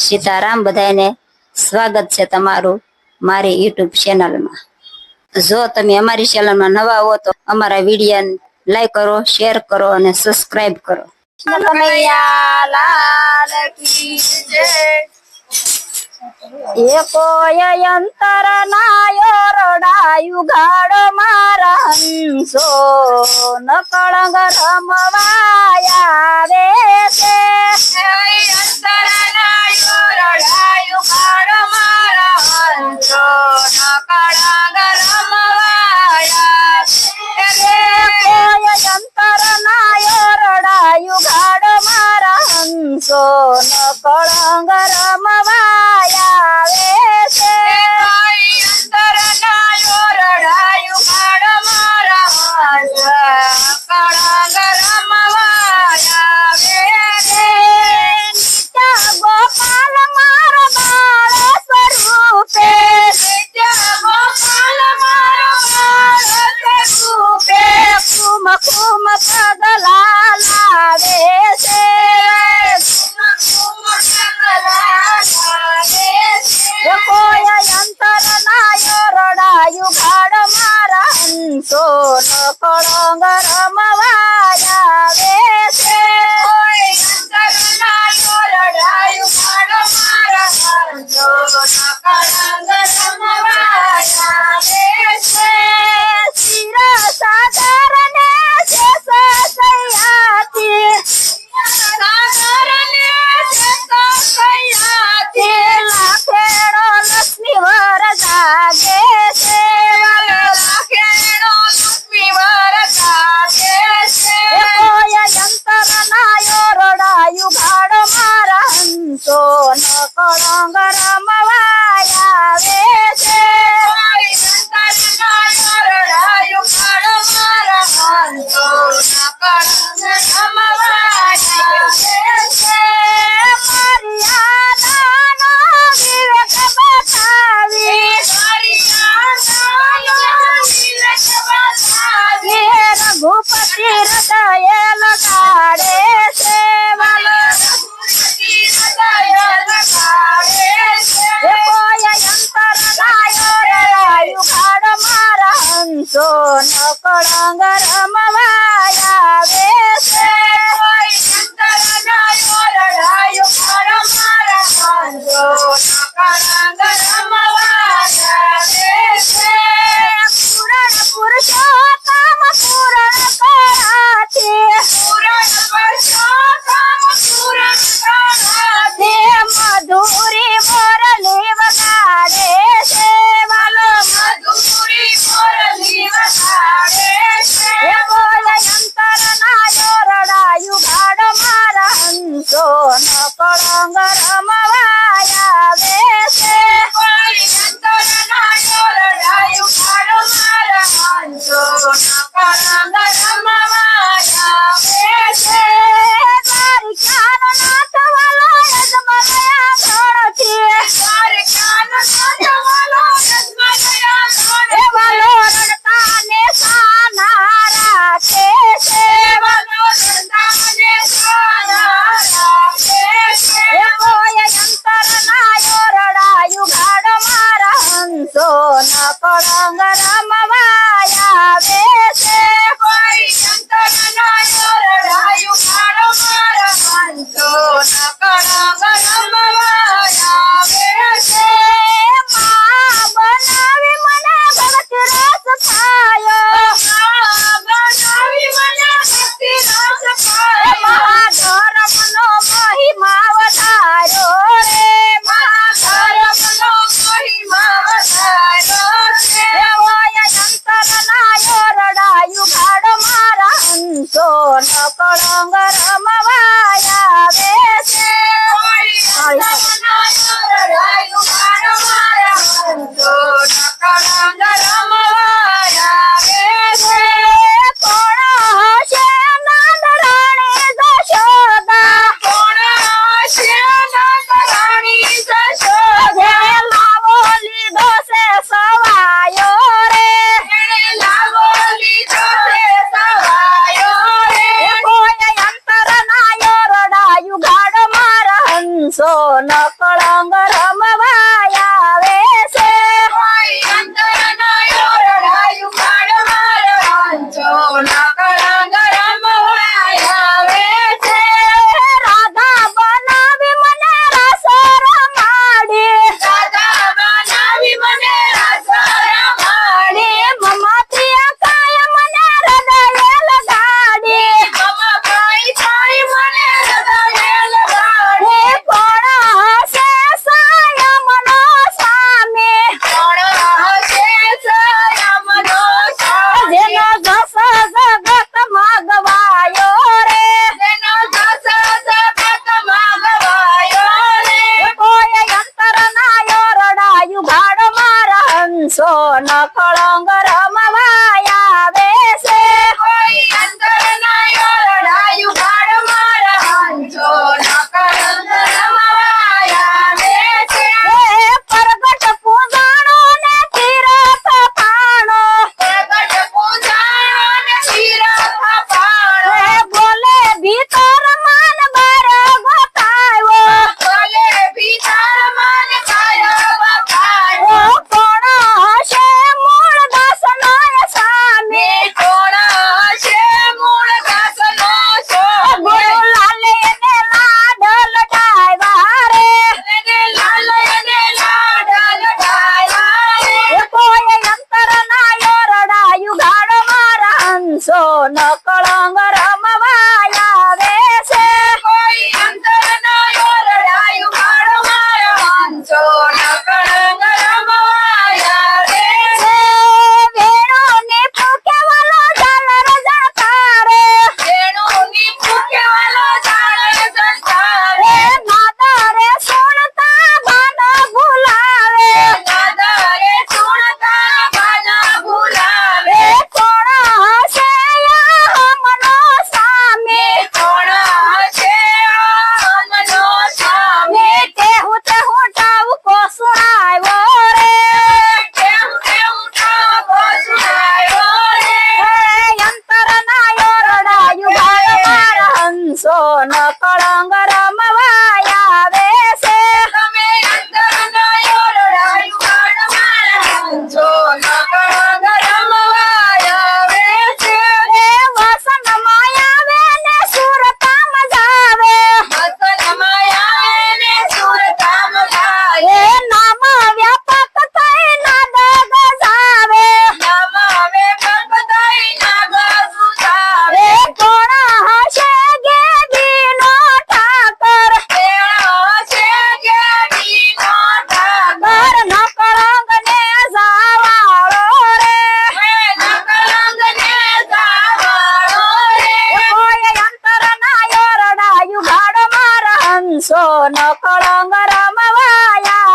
સીતારામ બધાને સ્વાગત છે તમારું મારી યુટ્યુબ ચેનલમાં. જો તમે અમારી ચેનલમાં નવા હો તો અમારા વીડિયો લાઈક કરો શેર કરો અને સબસ્ક્રાઇબ કરો. યંતર નાયો રડાયું મારા હંસો નકળંગ રમવાયા ચડાયું કર મારા હંસો ના કળા સોન કળંગ રમ હંસો નો કળંગ રમવાયા.